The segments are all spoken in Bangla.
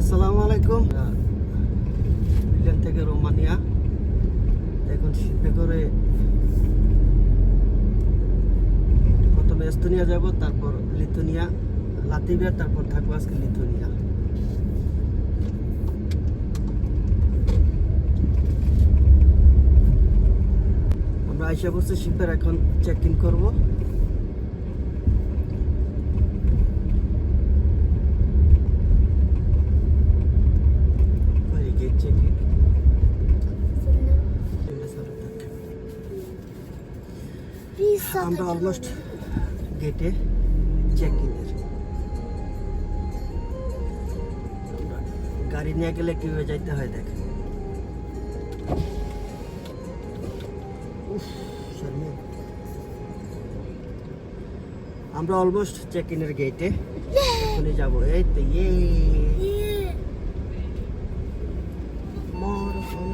আসসালামু আলাইকুম। ইংল্যান্ড থেকে রোমানিয়া। এখন শিপে করে প্রথমে এস্তোনিয়া যাব, তারপর লিথুনিয়া, লাতিভিয়া, তারপর থাকব আজকে লিথুনিয়া। আমরা আইসা বসে শিপের এখন চেক ইন করব ওই গেট চেক ইন আমরা অলমোস্ট গেটে চেক ইনের গাড়ি নিয়ে গেলে কীভাবে যাইতে হয় দেখ। উফ, আমরা অলমোস্ট চেক ইনের গেটে এখনই যাব। এই তো ইয়ে। মরফন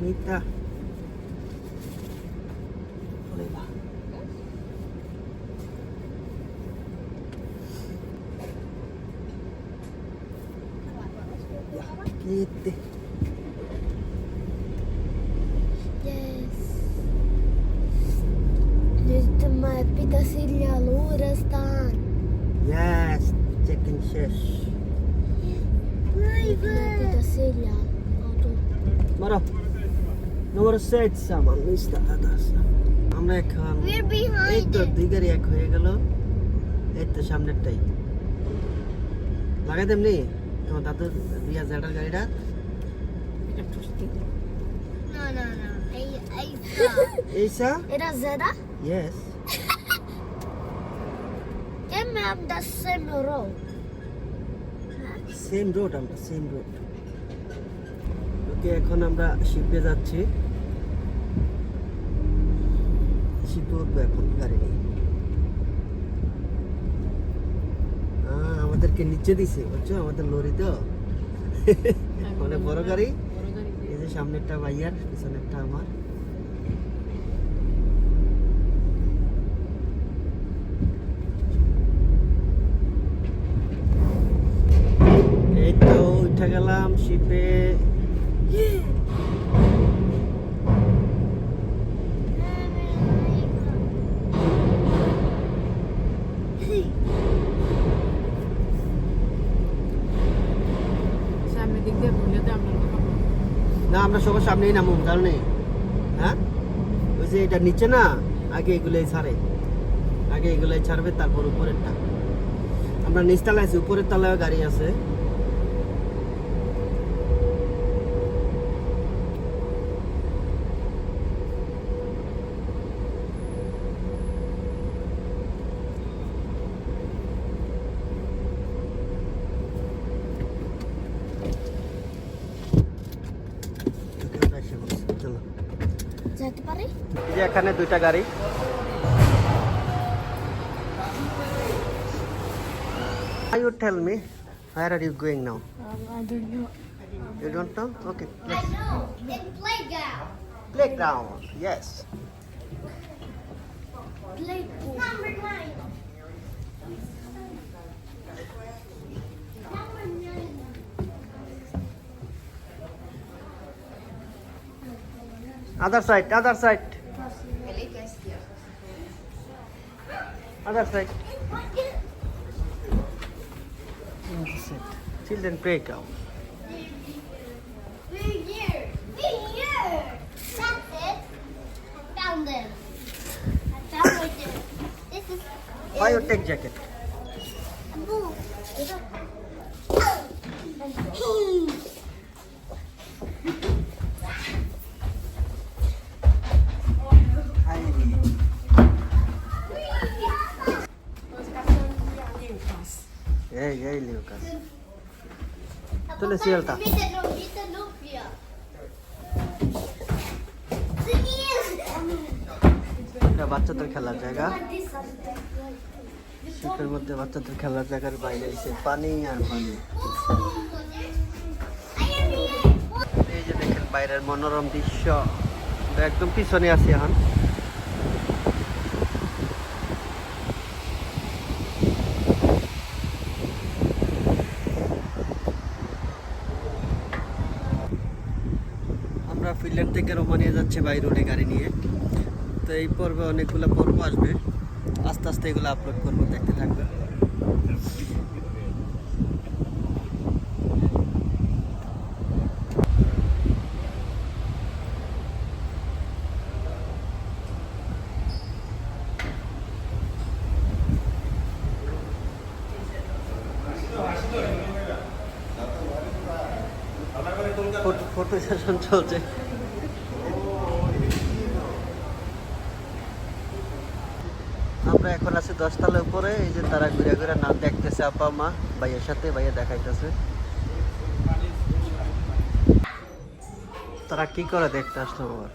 Mita. Gitti. Yes. Nyt mä pitäisi sillä uudestaan. Yes, chicken fish. Nyt mä pitäisi sillä. Moro. Numero seitsemän, mistä hätässä? আমরা এখন We're এই behind তো it. দুই গাড়ি এক হয়ে গেল এই তো সামনেরটাই লাগাই দেমনি তোমার দাদুর রিয়া জেডার গাড়িটা? এইসা? Yes the same road? Same road আমরা সেম রোড ওকে এখন আমরা শিপে যাচ্ছি। শিপে উঠবো এখন গাড়ি নিয়ে। আমাদেরকে নিচে দিছে, বুঝছ? আমাদের লরি তো। মানে বড় গাড়ি। এই যে সামনেরটা ভাইয়ার, পিছনেরটা আমার। এই তো উঠে গেলাম শিপে সামনের দিক দিয়ে ঘুরলে তো আমরা আমরা সবার সামনেই নামুন কারণে হ্যাঁ? ওই যে এটা নিচে না, আগে এগুলোই ছাড়ে। আগে এগুলোই ছাড়বে, তারপর উপরেরটা। আমরা নিচতলায় আছি, উপরের তলায় গাড়ি আছে। এখানে দুইটা গাড়ি You tell me, where are you going now? I don't know. You don't know? Okay. I know. It's playground. Playground. Yes. Playground. Number nine. Number nine. Other side. Other side. Other side. This side. Children playground. We're here. We're here. That's it. I found them. I found right. This is. Why you take jacket? No, dito, Lupia. Sige. এটা বাচ্চাদের খেলার জায়গা শীতের মধ্যে বাচ্চাদের খেলার জায়গার বাইরে এসে পানি আর পানি এই যে দেখেন বাইরের মনোরম দৃশ্য একদম পিছনে আছি এখন ফিনল্যান্ড থেকে রোমানিয়া যাচ্ছে বাই রোডে গাড়ি নিয়ে। তো এই পর্বে অনেকগুলো পর্ব আসবে। আস্তে আস্তে এগুলো আপলোড করব, দেখতে থাকবে। ফটো সেশন চলছে। আমরা এখন আছি দশতলার উপরে। এই যে তারা ঘুরে ঘুরে নাম দেখতেছে আপা মা ভাইয়ের সাথে ভাইয়া দেখাইতেছে। তারা কি করে দেখতে আসলো আবার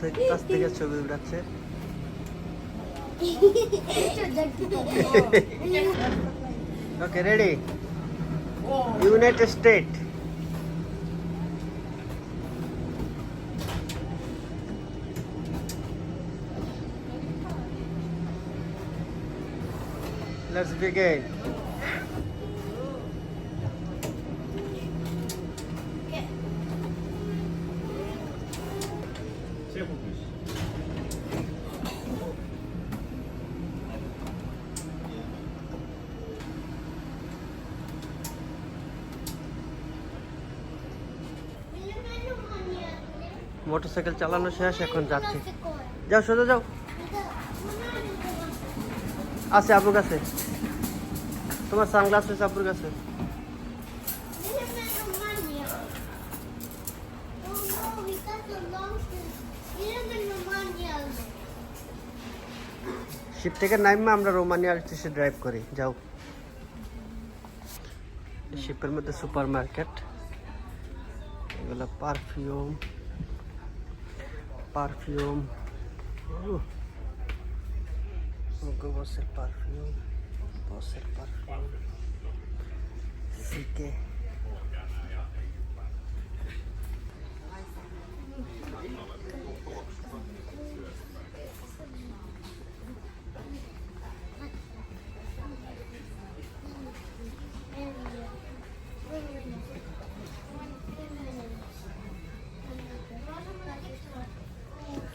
থেকে কাছ থেকে ছবি উঠাচ্ছে okay, ready? United States. Let's begin. Motorcycle চালানো শেষ এখন যাচ্ছে। যাও সোজা যাও। আছে আপুর কাছে। তোমার সানগ্লাস আছে আপুর কাছে। শিপ থেকে নাইমা আমরা রোমানিয়ার স্টেশন ড্রাইভ করি। যাও। শিপের মধ্যে সুপার মার্কেট এগুলো পারফিউম পারফিউম বসের পারফিউম বসের পারফিউম সিকে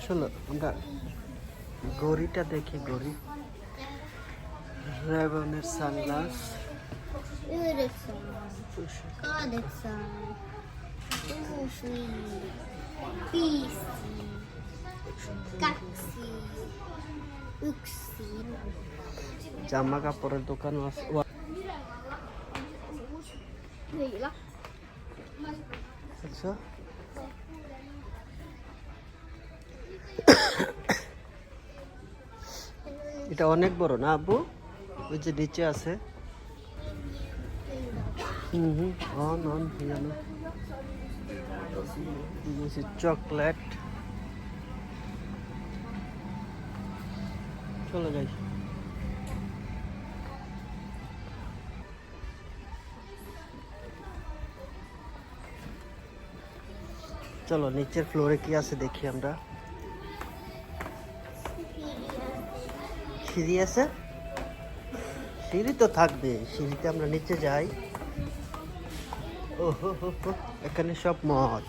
চলো আমরা গড়িটা দেখি গড়ি রেবনের সানগ্লাস. জামা কাপড়ের দোকান আছে। আচ্ছা। এটা অনেক বড় না আব্বু? ওই যে নিচে আছে। হুম হুম অন অন জানো চকলেট। চলে যাই। চলো, নিচের ফ্লোরে কি আছে দেখি আমরা। সিঁড়ি আছে? সিঁড়ি তো থাকবে, সিঁড়িতে আমরা নিচে যাই। ও হো হো এখানে সব মদ।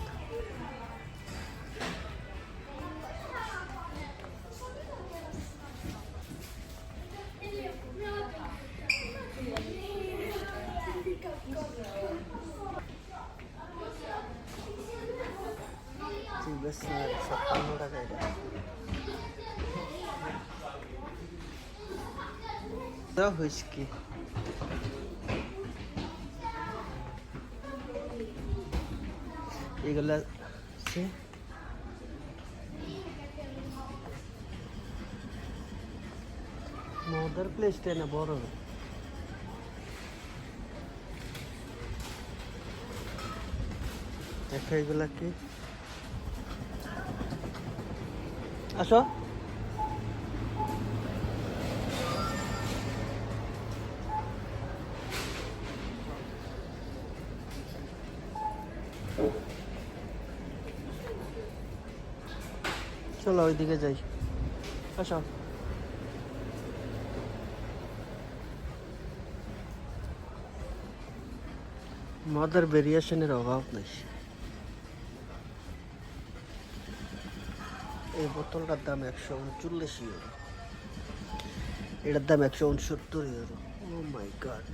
দাও হুইস্কি এগুলা আছে। মদের প্লেসটা না বড়? দেখো এগুলা কি আসো। চলো ওইদিকে যাই। আসো। মাদার ভেরিয়েশনের অভাব নেই। এই বোতলটার দাম একশো উনচল্লিশ ইউরো এটার দাম একশো উনসত্তর ইউরো ও মাই গড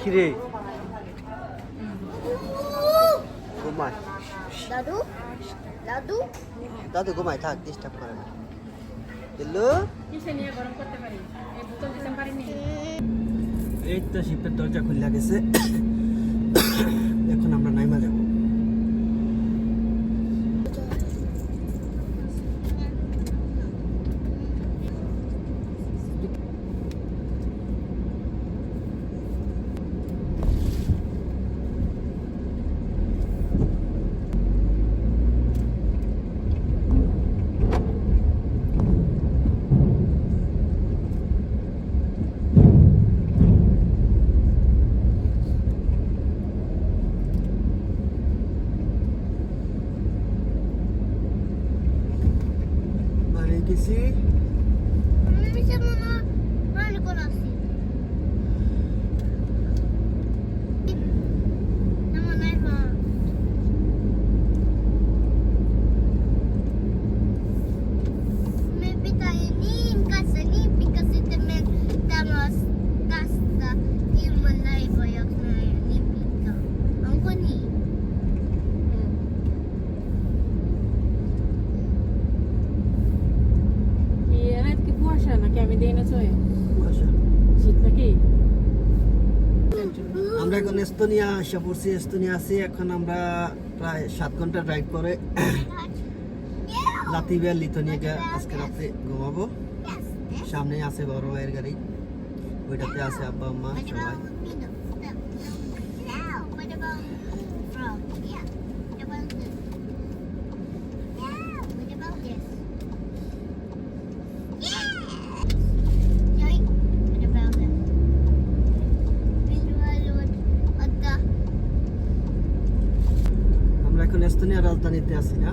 কিরে? ঘুমায় দাদু দাদু। দাদু ঘুমায় থাক ডিস্টার্ব করে না। দিল্লু? কিসে নিয়ে গরম করতে পারি? এই বোতল দিতে পারিনি। এই তো শিপের দরজা খুলে গেছে এখন আমরা নাইমা যাব বাড়ি নাকি আমি দেই না চয়ে শীত নাকি? আমরা এখন এস্তোনিয়া আসা পড়ছি এস্তোনিয়া আছি। এখন আমরা প্রায় সাত ঘণ্টা ড্রাইভ করে লাতিবিয়া লিথোনিয়াকে আজকে রাত্রে ঘুমাবো। সামনে আছে বড় ভাইয়ের গাড়ি। ওইটাতে আছে আব্বা আম্মা সবাই। এস্তোনিয়া রাজধানীতে আছি না।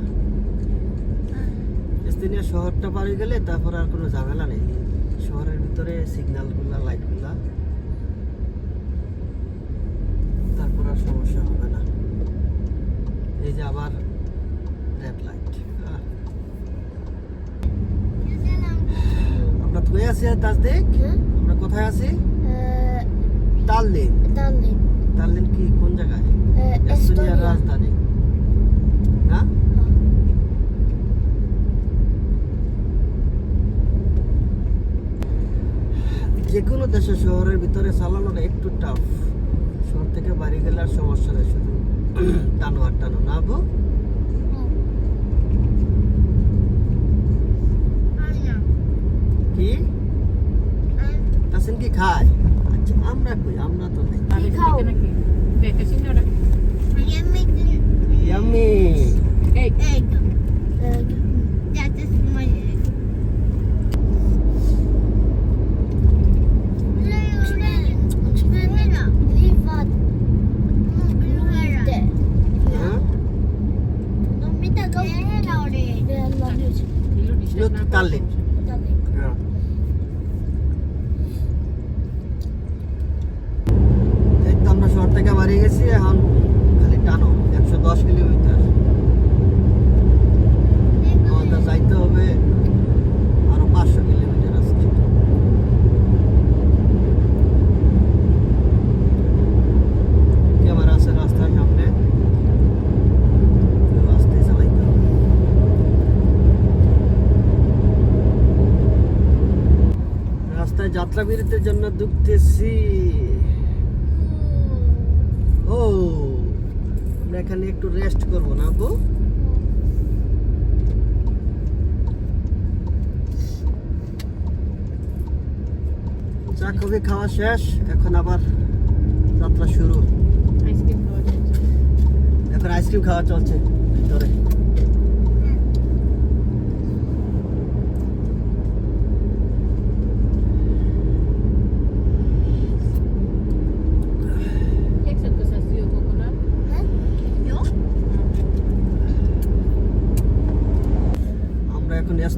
এস্তোনিয়া শহরটা পার গেলে তারপর আর কোনো ঝামেলা নেই। শহরের ভিতরে সিগন্যালগুলা লাইটগুলা তারপর আর সমস্যা হবে না। এই যে আবার রেড লাইট আমরা কোথায় আছি তাজদিক? আমরা কোথায় আছি? তাল্লিন। Tallinn. তাল্লিন কি কোন জায়গায়? এস্তোনিয়ার রাজধানী না যে কোনো দেশের শহরের ভিতরে চালানোটা একটু টাফ শহর থেকে বাড়ি গেলে আর সমস্যা নেই শুধু। টানো আর টানো না বো? Oh. কি? তাসিন কি খায়? আচ্ছা আমরা কই? আমরা তো নাই। তাহলে খাও। দিতে Marlin. যাত্রা বিরতির জন্য ঢুকতেছি ও আমরা এখানে একটু রেস্ট করব না আব্বু চা কফি খাওয়া শেষ এখন আবার যাত্রা শুরু। আইসক্রিম খাওয়া এখন আইসক্রিম খাওয়া চলছে ভিতরে।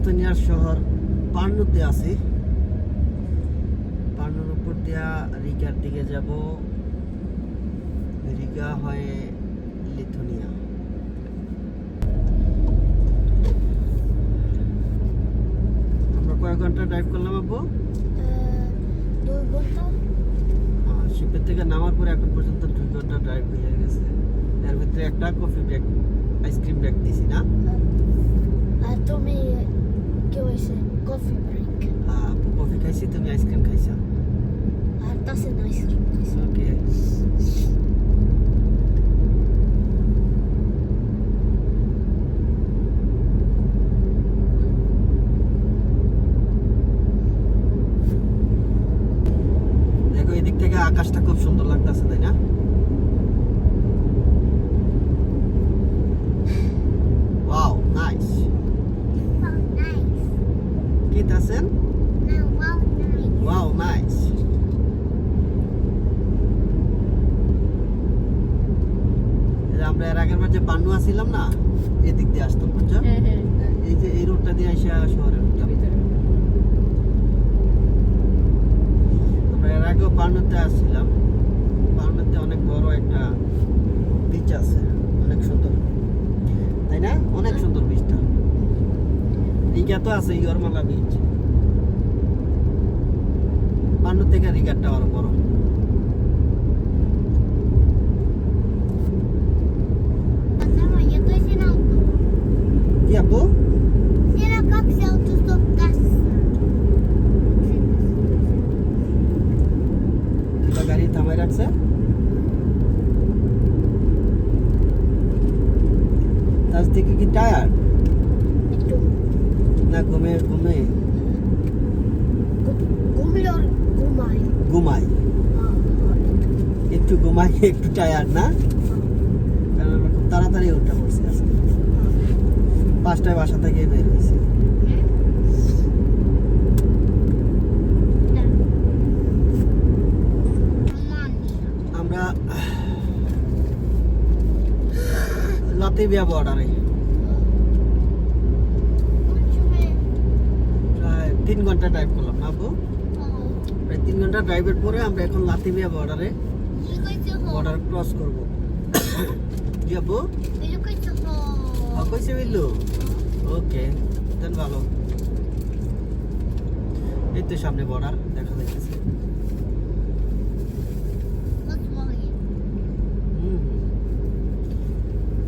এস্তোনিয়ার শহর পার্নুতে আছি। পার্নুর উপর দিয়া রিগার দিকে যাব। রিগা হয়ে লিথুনিয়া। আমরা কয়েক ঘণ্টা ড্রাইভ করলাম আপু শিপের থেকে নামার পরে এখন পর্যন্ত দুই ঘণ্টা ড্রাইভ হয়ে গেছে। এর ভিতরে একটা কফি ব্রেক আইসক্রিম ব্রেক দিছি না আর তুমি কি হয়েছে কফি ব্রেক কফি খাইছি তুমি আইসক্রিম খাইছা আর তাসে আইসক্রিম খাইছে ওকে দেখো এদিক থেকে আকাশটা খুব সুন্দর লাগতেছে তাই না ওয়াও নাইস Wow, nice. কি আছেন No, wow, nice. Wow nice আমরা এর আগের বার যে পান্নু আসছিলাম না এদিক দিয়ে আসতাম বুঝছ? হ্যাঁ হ্যাঁ। এই যে এই রোডটা দিয়ে আসা শহরে ঢুকতাম আমরা এর আগেও পান্নুতে আসছিলাম। পান্নুতে অনেক বড় একটা বিচ আছে অনেক সুন্দর। তাই না? অনেক সুন্দর বিচটা রিগা তো আছে ইগরমালা বিচ পান্নু থেকে রিগারটা আরও বড়। গাড়ি থামাই রাখছে ঘুমে ঘুমে ঘুমাই একটু ঘুমাই একটু টায়ার না কারণ খুব তাড়াতাড়ি উঠে পড়ছি পাঁচটায় বাসা থেকে বের হয়েছি আমরা লাতিবিয়া বর্ডারে প্রায় তিন ঘণ্টা ড্রাইভ করলাম না প্রায় তিন ঘণ্টা ড্রাইভের পরে আমরা এখন লাতিবিয়া বর্ডারে বর্ডার ক্রস করব। জি কইছে বিল্লু? ওকে দেন ভালো। এই তো সামনে বর্ডার দেখা যাচ্ছে হুম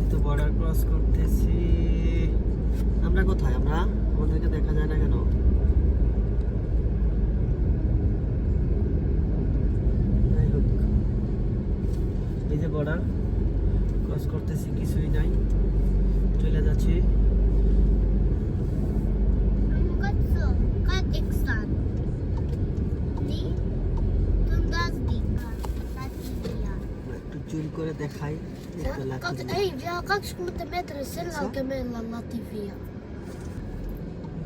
এই তো বর্ডার ক্রস করতেছি। আমরা কোথায়? আমরা আমাদেরকে দেখা যায় না কেন? এই যে বর্ডার ক্রস করতেছি, কিছুই নাই। চলে যাচ্ছি। একটু জুম করে দেখাই।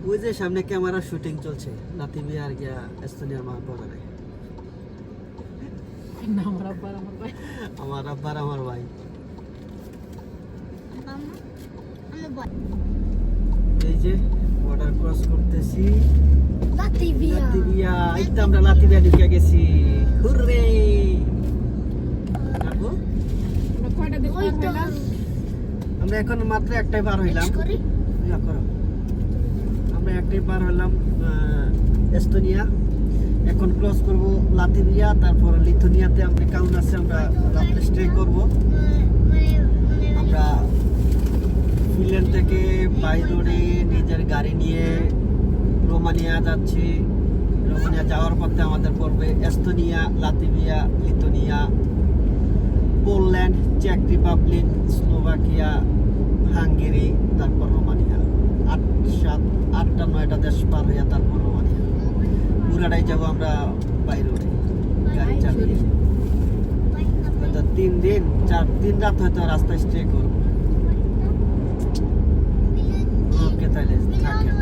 ওই যে সামনে ক্যামেরা শুটিং চলছে লাতিফিয়া আর গিয়া এস্তোনিয়ার বর্ডারে আমার আব্বার আমার ভাই আব্বার আমার ভাই এই যে বর্ডার ক্রস করতেছি লাতিবিয়া লাতিবিয়া একদম আমরা লাতিবিয়া ঢুকে গেছি হুররে আমরা হইলাম এখন মাত্র একটাই পার হইলাম। আমরা একটাই পার হলাম এস্তোনিয়া। এখন ক্রস করব লাতিভিয়া তারপর লিথুনিয়াতে আমরা কাউন আছে আমরা রাত্রে স্টে করব। আমরা ফিনল্যান্ড থেকে বাই রোডে নিজের গাড়ি নিয়ে রোমানিয়া যাচ্ছি। রোমানিয়া যাওয়ার পথে আমাদের পড়বে এস্তোনিয়া লাতিভিয়া লিথুনিয়া। পোল্যান্ড চেক রিপাবলিক স্লোভাকিয়া হাঙ্গেরি তারপর রোমানিয়া। আট সাত আটটা নয়টা দেশ পার হইয়া তারপর রোমানিয়া। পুরাটাই যাব আমরা বাইরে রোডে গাড়ি চালিয়ে। হয়তো তিন দিন চার দিন রাত হয়তো রাস্তায় স্টে করব। ওকে তাহলে থাকেন।